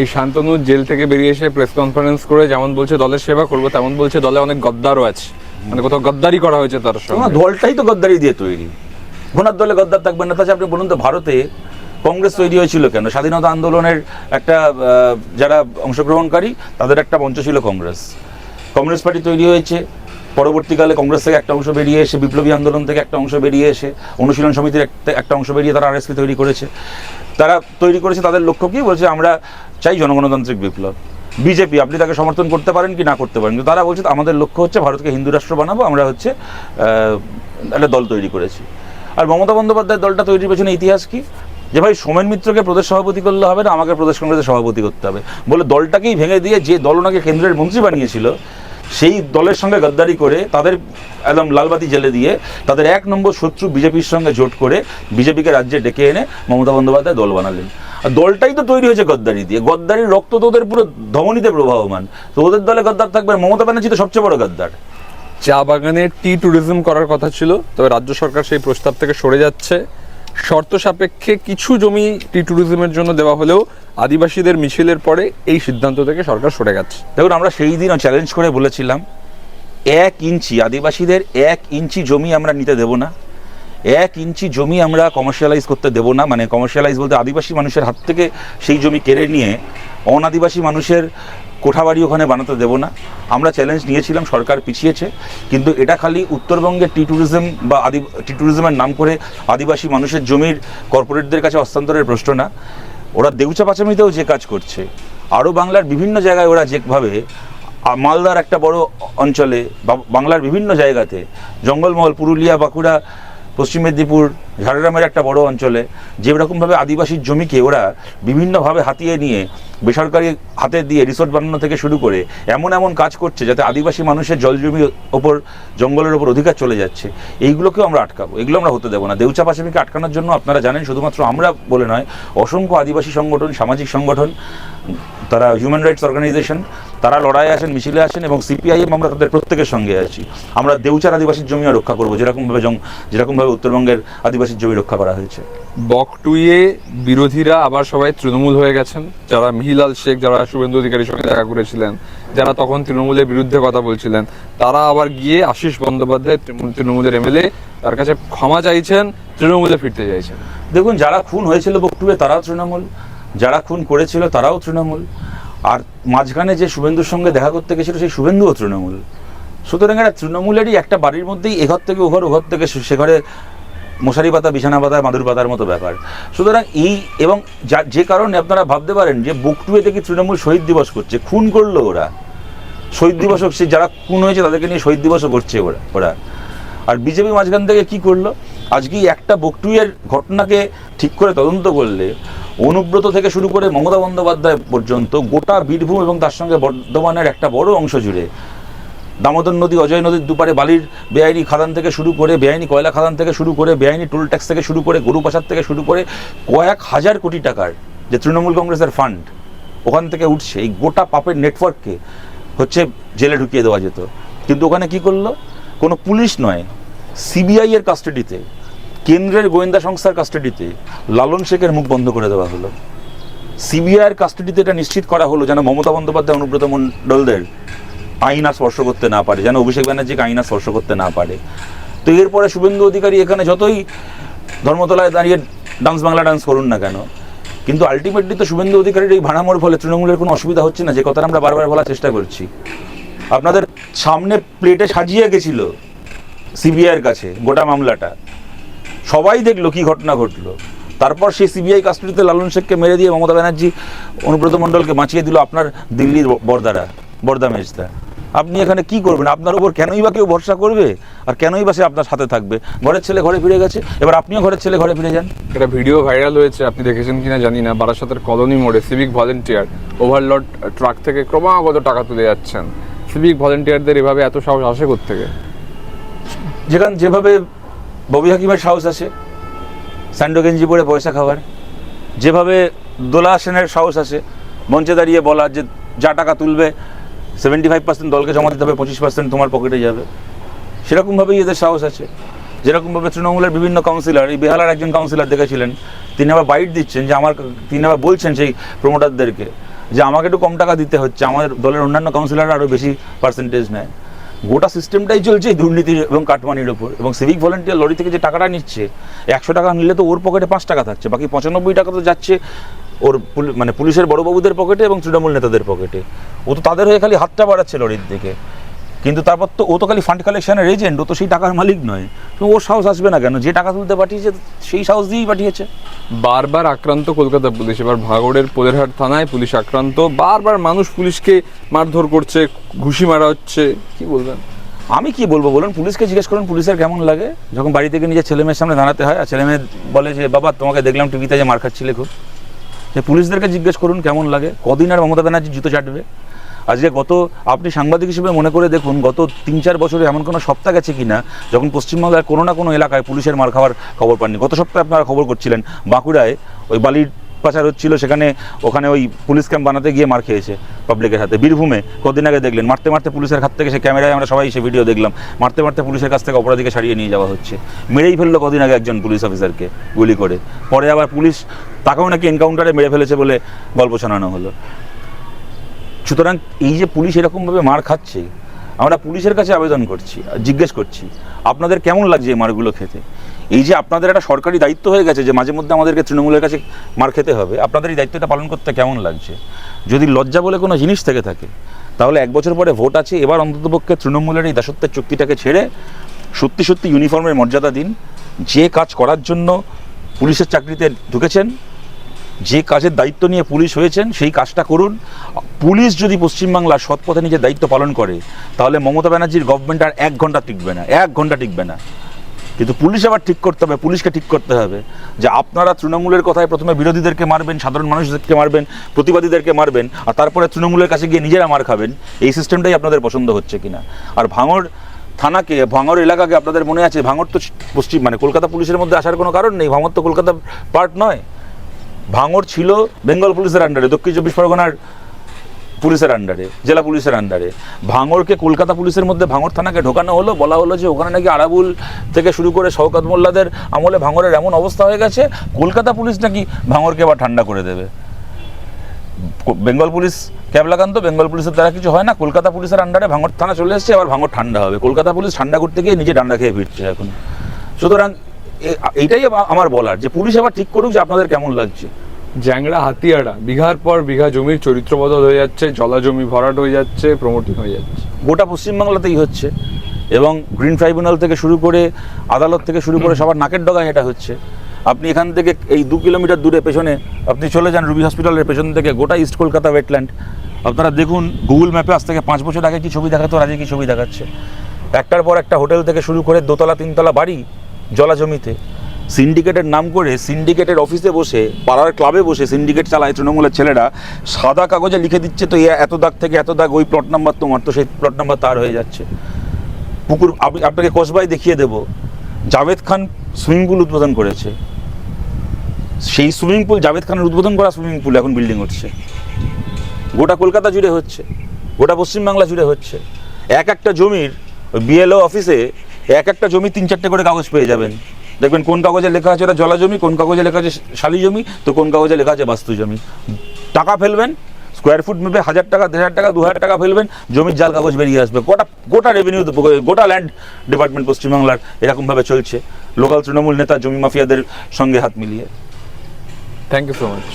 এই শান্তনু জেল থেকে বেরিয়ে এসে প্রেস কনফারেন্স করে যেমন বলছে দলের সেবা করব, তেমন বলছে দলে অনেক গদ্দারও আছে। মানে কোথাও গদ্দারি করা হয়েছে তার সঙ্গে। দলটাই তো গদ্দারি দিয়ে তৈরি। ঘোনার দলে গদ্দার থাকবেন না। তাছাড়া আপনি বলুন তো, ভারতে কংগ্রেস তৈরি হয়েছিল কেন? স্বাধীনতা আন্দোলনের একটা যারা অংশগ্রহণকারী, তাদের একটা মঞ্চ ছিল কংগ্রেস। কংগ্রেস পার্টি তৈরি হয়েছে। পরবর্তীকালে কংগ্রেস থেকে একটা অংশ বেরিয়ে এসে, বিপ্লবী আন্দোলন থেকে একটা অংশ বেরিয়ে এসে, অনুশীলন সমিতির একটা অংশ বেরিয়ে তারা আরএসপি তৈরি করেছে। তারা তৈরি করেছে তাদের লক্ষ্য কি? বলছে আমরা চাই জনগণতান্ত্রিক বিপ্লব। বিজেপি, আপনি তাকে সমর্থন করতে পারেন কি না করতে পারেন? তারা বলছে আমাদের লক্ষ্য হচ্ছে ভারতকে হিন্দু রাষ্ট্র বানাবো, আমরা হচ্ছে একটা দল তৈরি করেছি। আর মমতা বন্দ্যোপাধ্যায়ের দলটা তৈরির পেছনে ইতিহাস কি? যে ভাই সোমেন মিত্রকে প্রদেশ সভাপতি করলে হবে না, আমাকে প্রদেশ কংগ্রেসের সভাপতি করতে হবে। বলে দলটাকেই ভেঙে দিয়ে যে দল ওনাকে কেন্দ্রের মন্ত্রী বানিয়েছিল সেই দলের সঙ্গে গদ্দারি করে তাদের একদম লালবাতি জেলে দিয়ে তাদের এক নম্বর শত্রু বিজেপির সঙ্গে জোট করে বিজেপিকে রাজ্যে ডেকে এনে মমতা বন্দ্যোপাধ্যায় দল বানালেন। আর দলটাই তো তৈরি হয়েছে গদ্দারি দিয়ে। গদ্দারির রক্ত তো ওদের পুরো ধমনীতে প্রবাহমান। তো ওদের দলে গদ্দার থাকবে। মমতা ব্যানার্জি তো সবচেয়ে বড় গদ্দার। চা বাগানে টি ট্যুরিজম করার কথা ছিল। তবে রাজ্য সরকার সেই প্রস্তাব থেকে সরে যাচ্ছে। শর্ত সাপেক্ষে কিছু জমি টি ট্যুরিজমের জন্য দেওয়া হলেও আদিবাসীদের মিছিলের পরে এই সিদ্ধান্ত থেকে সরকার সরে গেছে। দেখুন, আমরা সেই দিনও চ্যালেঞ্জ করে বলেছিলাম, এক ইঞ্চি, আদিবাসীদের এক ইঞ্চি জমি আমরা নিতে দেব না। এক ইঞ্চি জমি আমরা কমার্শিয়ালাইজ করতে দেব না মানে কমার্শিয়ালাইজ বলতে আদিবাসী মানুষের হাত থেকে সেই জমি কেড়ে নিয়ে অনাদিবাসী মানুষের কোঠাবাড়ি ওখানে বানাতে দেব না। আমরা চ্যালেঞ্জ নিয়েছিলাম, সরকার পিছিয়েছে। কিন্তু এটা খালি উত্তরবঙ্গের টি ট্যুরিজম বা আদি টি ট্যুরিজমের নাম করে আদিবাসী মানুষের জমির কর্পোরেটদের কাছে হস্তান্তরের প্রশ্ন না। ওরা দেউচা পাচামিতেও যে কাজ করছে, আরও বাংলার বিভিন্ন জায়গায় ওরা যেভাবে মালদার একটা বড় অঞ্চলে বাংলার বিভিন্ন জায়গাতে জঙ্গলমহল, পুরুলিয়া, বাঁকুড়া পশ্চিম মেদিনীপুর, ঝাড়গ্রামের একটা বড় অঞ্চলে যেরকমভাবে আদিবাসীর জমিকে ওরা বিভিন্নভাবে হাতিয়ে নিয়ে বেসরকারি হাতে দিয়ে রিসোর্ট বানানো থেকে শুরু করে এমন এমন কাজ করছে যাতে আদিবাসী মানুষের জল জমির ওপর, জঙ্গলের ওপর অধিকার চলে যাচ্ছে, এইগুলোকেও আমরা আটকাবো, এগুলো আমরা হতে দেবো না। দেউচা পাশামিকে আটকানোর জন্য আপনারা জানেন, শুধুমাত্র আমরা বলে নয়, অসংখ্য আদিবাসী সংগঠন, সামাজিক সংগঠন, তারা হিউম্যান রাইটস অর্গানাইজেশন তারা লড়াই আসেন মিছিলে আসেন এবং সিপিআইএম আমরা তাদের প্রত্যেকের সঙ্গে আছি। আমরা দেউচার আদিবাসীর জমিও রক্ষা করব যেরকমভাবে যেরকমভাবে উত্তরবঙ্গের আদিবাসীর জমি রক্ষা করা হয়েছে। বকটুইয়ে বিরোধীরা আবার সবাই তৃণমূল হয়ে গেছেন। যারা মিহিলাল শেখ যারা শুভেন্দু অধিকারীর সঙ্গে দেখা করেছিলেন যারা তখন তৃণমূলের বিরুদ্ধে কথা বলছিলেন তারা আবার গিয়ে আশিস বন্দ্যোপাধ্যায় তৃণমূল- তৃণমূলের এমএলএ তার কাছে ক্ষমা চাইছেন তৃণমূলে ফিরতে চাইছেন। দেখুন যারা খুন হয়েছিল বকটুয়ে তারাও তৃণমূল। যারা খুন করেছিল তারাও তৃণমূল। আর মাঝখানে যে শুভেন্দুর সঙ্গে দেখা করতে গেছিল সেই শুভেন্দুও তৃণমূল। সুতরাং এটা তৃণমূলেরই একটা বাড়ির মধ্যেই এঘর থেকে ওঘর ওঘর থেকে সে- ঘরে মশারি পাতা, বিছানা পাতা, মাদুর পাতার মতো ব্যাপার। সুতরাং এই এবং যা- যে কারণে আপনারা ভাবতে পারেন যে বুকটুয়ে থেকে তৃণমূল শহীদ দিবস করছে, খুন করল ওরা। শহীদ দিবস সে যারা খুন হয়েছে তাদেরকে নিয়ে শহীদ দিবসও করছে ওরা ওরা। আর বিজেপি মাঝখান থেকে কি করল? আজকে একটা বকটুইয়ের ঘটনাকে ঠিক করে তদন্ত করলে অনুব্রত থেকে শুরু করে মমতা বন্দ্যোপাধ্যায় পর্যন্ত গোটা বীরভূম এবং তার সঙ্গে বর্ধমানের একটা বড় অংশ জুড়ে। দামোদর নদী, অজয় নদীর দুপারে বালির বেআইনি খাদান থেকে শুরু করে, বেআইনি কয়লা খাদান থেকে শুরু করে, বেআইনি টোল ট্যাক্স থেকে শুরু করে গরু পাচার থেকে শুরু করে কয়েক হাজার কোটি টাকার যে তৃণমূল কংগ্রেসের ফান্ড, ওখান থেকে উঠছে। এই গোটা পাপের নেটওয়ার্ককে হচ্ছে জেলে ঢুকিয়ে দেওয়া যেত। কিন্তু ওখানে কি করল? কোনো পুলিশ নয়, সিবিআই এর কাস্টাডিতে কেন্দ্রের গোয়েন্দা সংস্থার কাস্টাডিতে লালন শেখের মুখ বন্ধ করে দেওয়া হলো। সিবিআইয়ের কাস্টাডিতে এটা নিশ্চিত করা হলো যেন মমতা বন্দ্যোপাধ্যায় অনুব্রত মণ্ডলদের আইনা স্পর্শ করতে না পারে, যেন অভিষেক ব্যানার্জিকে আইনা স্পর্শ করতে না পারে। তো এরপরে শুভেন্দু অধিকারী এখানে যতই ধর্মতলায় দাঁড়িয়ে ডান্স বাংলা ডান্স করুন না কেন, কিন্তু আলটিমেটলি তো শুভেন্দু অধিকারীর এই ভাড়ামোর ফলে তৃণমূলের কোনো অসুবিধা হচ্ছে না, যে কথাটা আমরা বারবার বলার চেষ্টা করছি। আপনাদের সামনে প্লেটে সাজিয়ে গেছিল সিবিআইয়ের কাছে গোটা মামলাটা। সবাই দেখল কি ঘটনা ঘটলো। তারপর সেই সিবিআই কাস্টডিতে লালন শেখকে মেরে দিয়ে মমতা ব্যানার্জি অনুব্রত মণ্ডলকে বাঁচিয়ে দিল আপনার দিল্লির বর্দারা বর্দা মেজদা। আপনি এখানে কি করবেন? আপনার উপর কেনই বা কেউ ভরসা করবে? আর কেনই বা সে আপনার সাথে থাকবে? ঘরের ছেলে ঘরে ফিরে গেছে। এবার আপনিও ঘরের ছেলে ঘরে ফিরে যান। একটা ভিডিও ভাইরাল হয়েছে আপনি দেখেছেন কিনা জানি না। বারাসাতের কলোনি মোড়ে সিভিক ভলেন্টিয়ার ওভারলোড ট্রাক থেকে ক্রমাগত টাকা তুলে যাচ্ছেন। সিভিক ভলেন্টিয়ারদের এভাবে এত সাহস আসে থেকে যেখান যেভাবে ববি হাকিমের সাহস আছে স্যান্ডো গেঞ্জি পরে পয়সা খাওয়ার। যেভাবে দোলা সেনের সাহস আছে, মঞ্চে দাঁড়িয়ে বলা যে যা টাকা তুলবে সেভেন্টি ফাইভ পার্সেন্ট দলকে জমা দিতে হবে, পঁচিশ পার্সেন্ট তোমার পকেটে যাবে। সেরকমভাবেই এদের সাহস আছে। যেরকমভাবে তৃণমূলের বিভিন্ন কাউন্সিলর এই বেহালার একজন কাউন্সিলর দেখেছিলেন, তিনি আবার বাইট দিচ্ছেন যে আমার তিনি আবার বলছেন সেই প্রমোটারদেরকে যে আমাকে একটু কম টাকা দিতে হচ্ছে আমাদের দলের অন্যান্য কাউন্সিলররা আরও বেশি পার্সেন্টেজ নেয়। গোটা সিস্টেমটাই চলছে দুর্নীতি এবং কাটমানির ওপর। এবং সিভিক ভলেন্টিয়ার লরি থেকে যে টাকাটা নিচ্ছে, একশো টাকা নিলে তো ওর পকেটে পাঁচ টাকা থাকছে, বাকি পঁচানব্বই টাকা তো যাচ্ছে ওর মানে পুলিশের বড়বাবুদের পকেটে এবং তৃণমূল নেতাদের পকেটে ও তো তাদের হয়ে খালি হাতটা বাড়াচ্ছে লরির দিকে। কিন্তু তারপর তো ও তো খালি ফান্ড কালেকশনের এজেন্ট ও তো সেই টাকার মালিক নয়। তো ওর সাহস আসবে না কেন? যে টাকা তুলতে পাঠিয়েছে সেই সাহস দিয়েই পাঠিয়েছে। বারবার আক্রান্ত কলকাতা পুলিশ। এবার ভাগড়ের পোলেরহাট থানায় পুলিশ আক্রান্ত। বারবার মানুষ পুলিশকে মারধর করছে ঘুষি মারা হচ্ছে। কি বলবেন? আমি কি বলব বলুন? পুলিশকে জিজ্ঞেস করুন পুলিশের কেমন লাগে? যখন বাড়ি থেকে নিজের ছেলে মেয়ের সামনে দাঁড়াতে হয় আর ছেলে মেয়ে বলে যে বাবা তোমাকে দেখলাম টিভিতে যে মার খাচ্ছিলে খুব। যে পুলিশদেরকে জিজ্ঞেস করুন কেমন লাগে? কদিন আর মমতা ব্যানার্জি জুতো চাটবে? আজকে গত, আপনি সাংবাদিক হিসেবে মনে করে দেখুন, গত তিন চার বছরে এমন কোনো সপ্তাহ গেছে কি না যখন পশ্চিমবাংলার কোনো না কোনো এলাকায় পুলিশের মার খাওয়ার খবর পাননি। গত সপ্তাহে আপনারা খবর করছিলেন, বাঁকুড়ায় ওই বালির পাচার হচ্ছিল, সেখানে ওখানে ওই পুলিশ ক্যাম্প বানাতে গিয়ে মার খেয়েছে পাবলিকের হাতে। বীরভূমে কদিন আগে দেখলেন, মারতে মারতে পুলিশের হাত থেকে সে ক্যামেরায় আমরা সবাই সে ভিডিও দেখলাম, মারতে মারতে পুলিশের কাছ থেকে অপরাধীকে সারিয়ে নিয়ে যাওয়া হচ্ছে। মেরেই ফেলল কদিন আগে একজন পুলিশ অফিসারকে গুলি করে। পরে আবার পুলিশ তাকেও নাকি এনকাউন্টারে মেরে ফেলেছে বলে গল্প শোনানো হলো। সুতরাং এই যে পুলিশ এরকমভাবে মার খাচ্ছে, আমরা পুলিশের কাছে আবেদন করছি, জিজ্ঞেস করছি, আপনাদের কেমন লাগছে এই মারগুলো খেতে? এই যে আপনাদের একটা সরকারি দায়িত্ব হয়ে গেছে যে মাঝে মধ্যে আমাদেরকে তৃণমূলের কাছে মার খেতে হবে, আপনাদের এই দায়িত্বটা পালন করতে কেমন লাগছে? যদি লজ্জা বলে কোনো জিনিস থেকে থাকে, তাহলে এক বছর পরে ভোট আছে, এবার অন্ততপক্ষে তৃণমূলের এই দাসত্বের চুক্তিটাকে ছেড়ে সত্যি সত্যি ইউনিফর্মের মর্যাদা দিন। যে কাজ করার জন্য পুলিশের চাকরিতে ঢুকেছেন যে কাজের দায়িত্ব নিয়ে পুলিশ হয়েছেন, সেই কাজটা করুন। পুলিশ যদি পশ্চিমবাংলার সৎ পথে নিজের দায়িত্ব পালন করে, তাহলে মমতা ব্যানার্জির গভর্নমেন্ট আর এক ঘণ্টা টিকবে না, এক ঘণ্টা টিকবে না। কিন্তু পুলিশ আবার ঠিক করতে হবে, পুলিশকে ঠিক করতে হবে যে আপনারা তৃণমূলের কথায় প্রথমে বিরোধীদেরকে মারবেন, সাধারণ মানুষদেরকে মারবেন, প্রতিবাদীদেরকে মারবেন, আর তারপরে তৃণমূলের কাছে গিয়ে নিজেরা মার খাবেন, এই সিস্টেমটাই আপনাদের পছন্দ হচ্ছে কিনা। আর ভাঙড় থানাকে ভাঙড় এলাকাকে আপনাদের মনে আছে? ভাঙড় তো পশ্চিম মানে কলকাতা পুলিশের মধ্যে আসার কোনো কারণ নেই ভাঙড় তো কলকাতা পার্ট নয়। ভাঙড় ছিল বেঙ্গল পুলিশের আন্ডারে দক্ষিণ চব্বিশ পরগনার পুলিশের আন্ডারে জেলা পুলিশের আন্ডারে ভাঙড়কে কলকাতা পুলিশের মধ্যে ভাঙড় থানাকে ঢোকানো হলো, বলা হলো যে ওখানে নাকি আরাবুল থেকে শুরু করে শওকত মোল্লাদের আমলে ভাঙড়ের এমন অবস্থা হয়ে গেছে, কলকাতা পুলিশ নাকি ভাঙড়কে আবার ঠান্ডা করে দেবে। বেঙ্গল পুলিশ ক্যাব লাগান বেঙ্গল পুলিশের দ্বারা কিছু হয় না, কলকাতা পুলিশের আন্ডারে ভাঙড় থানা চলে এসছে আবার ভাঙড় ঠান্ডা হবে। কলকাতা পুলিশ ঠান্ডা করতে গিয়ে নিজে ডান্ডা খেয়ে ফিরছে এখন। সুতরাং এইটাই আমার বলার যে পুলিশ আবার ঠিক করুক যে আপনাদের কেমন লাগছে। জ্যাংড়া হাতিয়াড়া বিঘার পর বিঘা জমির চরিত্র বদল হয়ে যাচ্ছে জলা জমি ভরাট হয়ে যাচ্ছে প্রমোটিং হয়ে যাচ্ছে। গোটা পশ্চিমবাংলাতেই হচ্ছে এবং গ্রিন ট্রাইব্যুনাল থেকে শুরু করে আদালত থেকে শুরু করে সবার নাকের ডগায় এটা হচ্ছে। আপনি এখান থেকে এই দু কিলোমিটার দূরে পেছনে আপনি চলে যান রুবি হসপিটালের পেছন থেকে গোটা ইস্ট কলকাতা ওয়েটল্যান্ড। আপনারা দেখুন গুগল ম্যাপে আজ থেকে পাঁচ বছর আগে কি ছবি দেখাতো আর আজকে কি ছবি দেখাচ্ছে। একটার পর একটা হোটেল থেকে শুরু করে দোতলা তিনতলা বাড়ি জলা জমিতে সিন্ডিকেটের নাম করে সিন্ডিকেটের অফিসে বসে, পাড়ার ক্লাবে বসে সিন্ডিকেট চালায় তৃণমূলের ছেলেরা, সাদা কাগজে লিখে দিচ্ছে, তো এত দাগ থেকে এত দাগ, ওই প্লট নাম্বার তোমার, তো সেই প্লট নাম্বার তার হয়ে যাচ্ছে। পুকুর আপনাকে কসবাই দেখিয়ে দেব। জাভেদ খান সুইমিং পুল উদ্বোধন করেছে। সেই সুইমিং পুল, জাভেদ খানের উদ্বোধন করা সুইমিং পুল এখন বিল্ডিং হচ্ছে। গোটা কলকাতা জুড়ে হচ্ছে। গোটা পশ্চিমবাংলা জুড়ে হচ্ছে। এক একটা জমির বিএলও অফিসে এক একটা জমি তিন চারটে করে কাগজ পেয়ে যাবেন। দেখবেন কোন কাগজে লেখা আছে ওটা জলা জমি, কোন কাগজে লেখা আছে শালি জমি, তো কোন কাগজে লেখা আছে বাস্তু জমি। টাকা ফেলবেন স্কোয়ার ফুট মেপে হাজার টাকা, দেড় হাজার টাকা, দু হাজার টাকা ফেলবেন, জমির জাল কাগজ বেরিয়ে আসবে। গোটা গোটা রেভিনিউ গোটা ল্যান্ড ডিপার্টমেন্ট পশ্চিমবাংলার এরকমভাবে চলছে। লোকাল তৃণমূল নেতা, জমি মাফিয়াদের সঙ্গে হাত মিলিয়ে। Thank you so much